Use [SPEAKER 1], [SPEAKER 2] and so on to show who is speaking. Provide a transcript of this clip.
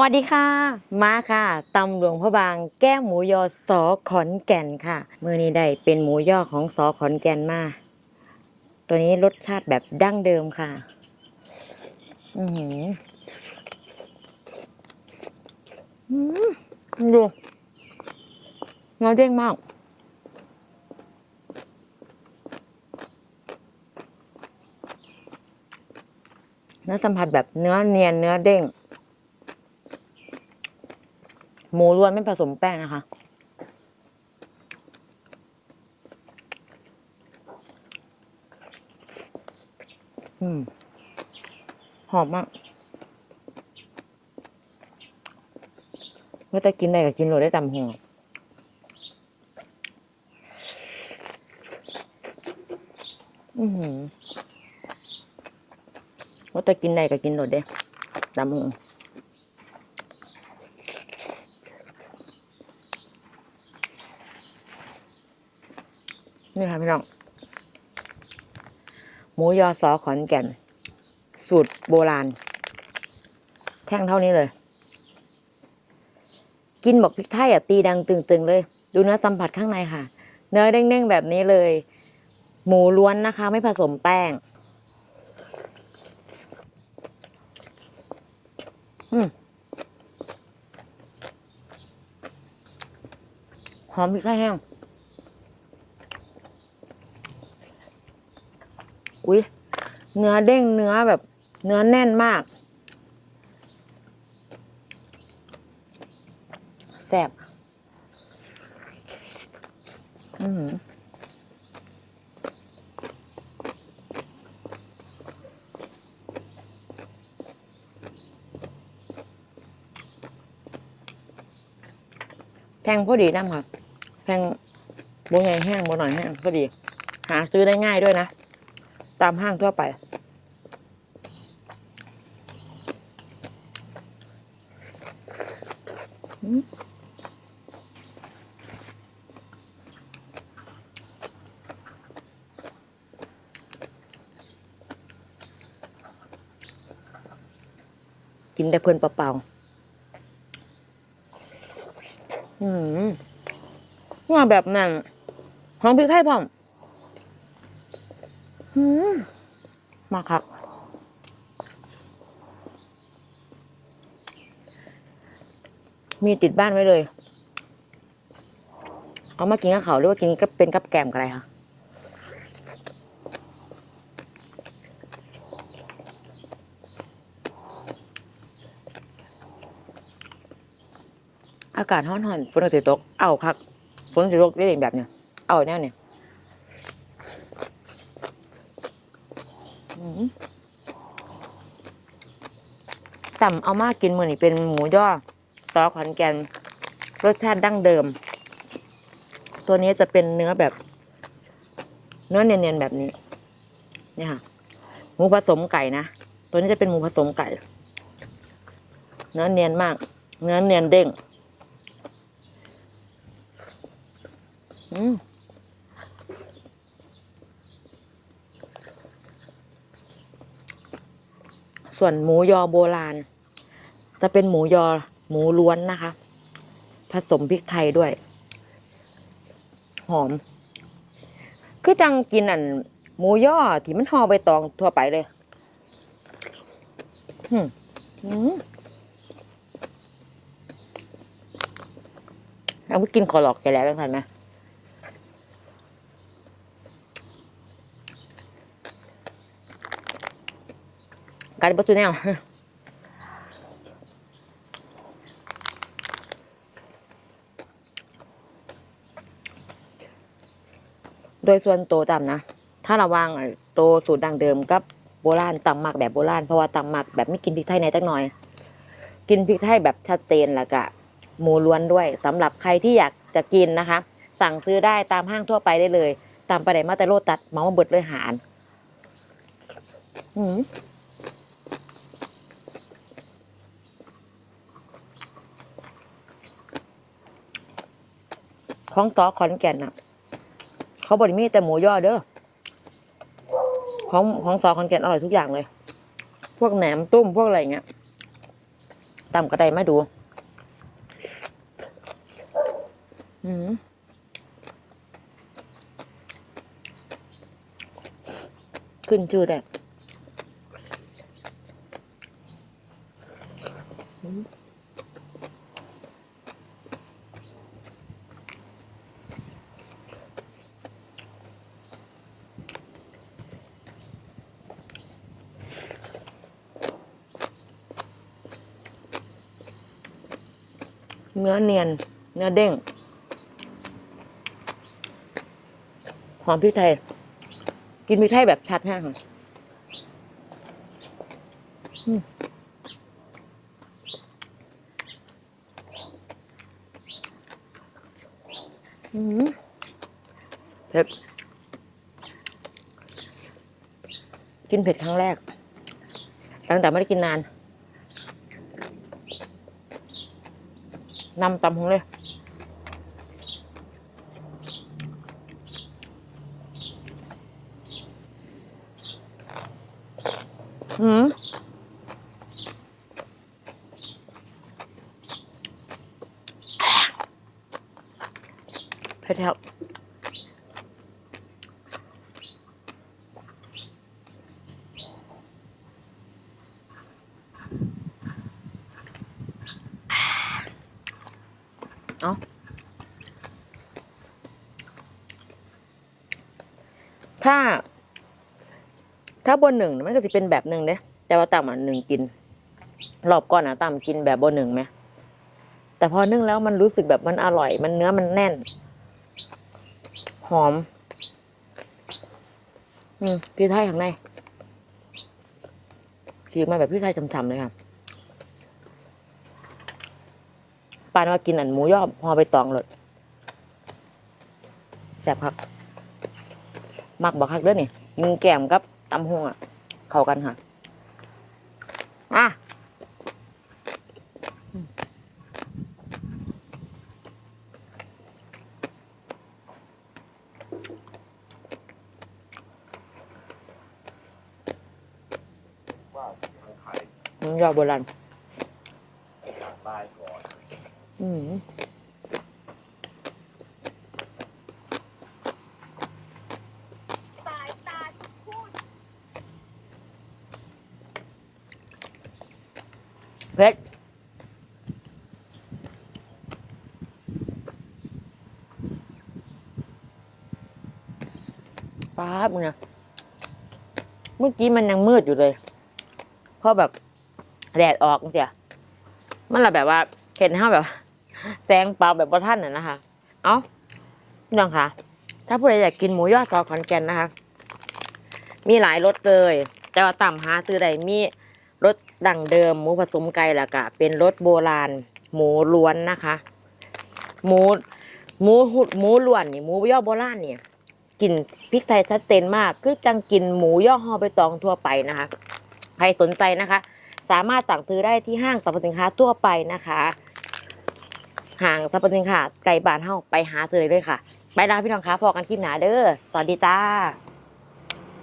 [SPEAKER 1] วัสดีค่ะ มาค่ะตำหลวงพระบางแก้มหมูยอสอขอนแก่นค่ะ มือนี้ได้เป็นหมูยอของสอขอนแก่นมา ตัวนี้รสชาติแบบดั้งเดิมค่ะ อือหืออืมดูเงาเด้งมากเนื้อสัมผัสแบบเนื้อเนียนเนื้อเด้ง หมูล้วนไม่ผสมแป้งนะคะ อืม หอมมากว่าจะกินอะไรก็กินโรยได้ตำหัวอือหือว่าจะกินอะไรก็กินโรยได้ตำหัว นี่ค่ะพี่น้อง หมูยอซอขอนแก่น สูตรโบราณ แท่งเท่านี้เลย กินบอกพริกไทยอะตีดังตึงๆเลย ดูเนื้อสัมผัสข้างในค่ะ เนื้อเด้งๆแบบนี้เลย หมูล้วนนะคะ ไม่ผสมแป้ง อืมหอมพริกไทยแห้ง อุ้ยเนื้อเด้งเนื้อแบบ เนื้อแน่นมากแซ่บอือหือแพงพอดีน้ำค่ะแพงโบใหญ่แห้งโบหน่อยแห้งพอดี หาซื้อได้ง่ายด้วยนะ ตามห้างทั่วไป กินแต่เพลินเปล่าๆอืมว่าแบบนั้นหอมพริกไทยพร้อม มาครับ มีติดบ้านไว้เลย เอามากินกับเขาหรือว่ากินก็เป็นกับแกมกับอะไรคะอากาศร้อนๆฝนก็สิตก เอาคักฝนสิตกได้แบบเนี้ยเอาแนวเนี่ย อืม ต่ำเอามากินมือนี่เป็นหมูย่อซอขอนแก่นรสชาติดั้งเดิม ตัวนี้จะเป็นเนื้อแบบ เนื้อเนียนๆแบบนี้ เนี่ยค่ะหมูผสมไก่นะตัวนี้จะเป็นหมูผสมไก่ เนื้อเนียนมาก เนื้อเนียนเด้ง อืม ส่วนหมูยอโบราณ จะเป็นหมูยอหมูล้วนนะคะ ผสมพริกไทยด้วย หอม คือจังกินอัน หมูยอที่มันห่อใบตองทั่วไปเลยอืมอืมเอาไปกินขอหลอกแกแล้วกันทันไหม การประตูแนวโดยส่วนตัวต่ำนะ ถ้าระวังโตวสูตรดังเดิมกับโบราณตำหมักแบบโบราณ เพราะว่าตำหมักแบบไม่กินพริกไทยในจักหน่อย กินพริกไทยแบบชัดเจนแล้วก็หมูล้วนด้วยสำหรับใครที่อยากจะกินนะคะ สั่งซื้อได้ตามห้างทั่วไปได้เลย ตามไปไหนมาแต่โลตัดเมามาเบิดเลยหารอืม ของต่อขอนแก่นน่ะ เขาบริมีแต่หมูย่อเด้อของของสอขอนแก่นอร่อยทุกอย่างเลย พวกแหนมตุ้มพวกอะไรเงี้ยตำกระไดมาดู อืมขึ้นชื่อได้อื เนื้อเนียน เนื้อเด้ง หอมพริกไทย กินพริกไทยแบบชัดแห้งค่ะอืมอืมเผ็ด กินเผ็ดครั้งแรกตั้งแต่ไม่ได้กินนาน นำตำหงเลยอืมเผ็ดแล้ว เอาถ้า ถ้าบนหนึ่งมันก็จะเป็นแบบหนึ่งเด้แต่ว่าต่ำอะหนึ่งกินรอบก่อนอะต่ำกินแบบบนหนึ่งไหมแต่พอนึ่งแล้วมันรู้สึกแบบมันอร่อย มันเนื้อมันแน่น หอม อืมพี่ไทยข้างในฉีกมาแบบพี่ไทยฉ่ำๆเลยค่ะ ปานว่ากินอันหมูยอพอไปตองเลยแซ่บครับมักบอกคักเด้อนี่ยิงแก้มกับตำหงอะ เข้ากันค่ะอะหมูยอโบราณ
[SPEAKER 2] ตายก่อน
[SPEAKER 1] อืม
[SPEAKER 3] สายตาทุกพูด
[SPEAKER 1] เผ็ดป๊าบเนี่ยเมื่อกี้มันยังมืดอยู่เลย เพราะแบบ แดดออกเสียมันละแบบว่าเห็นห้าแบบ แสงเปล่าแบบบ่ท่านน่ะนะคะ เอ้าพี่น้องคะถ้าผู้ใดอยากกินหมูยอดซอขอนแก่นนะคะ มีหลายรสเลย แต่ว่าต่ำหาซื้อได้มีรสดั่งเดิม หมูผสมไก่แล้วก็เป็นรสโบราณ หมูล้วนนะคะ หมูหมูหุดหมูล้วนนี่หมูย่อโบราณเนี่ยกลิ่นพริกไทยชัดเจนมาก คือจังกินหมูย่อฮอไปตองทั่วไปนะคะ ใครสนใจนะคะ สามารถสั่งซื้อได้ที่ห้างสรรพสินค้าทั่วไปนะคะ ห่างสรรพสินค่ะ ไก่บานเฮาไปหาเธอเลยค่ะ ไปลาพี่น้องคะพอกันคลิปหนาเด้อ สวัสดีจ้า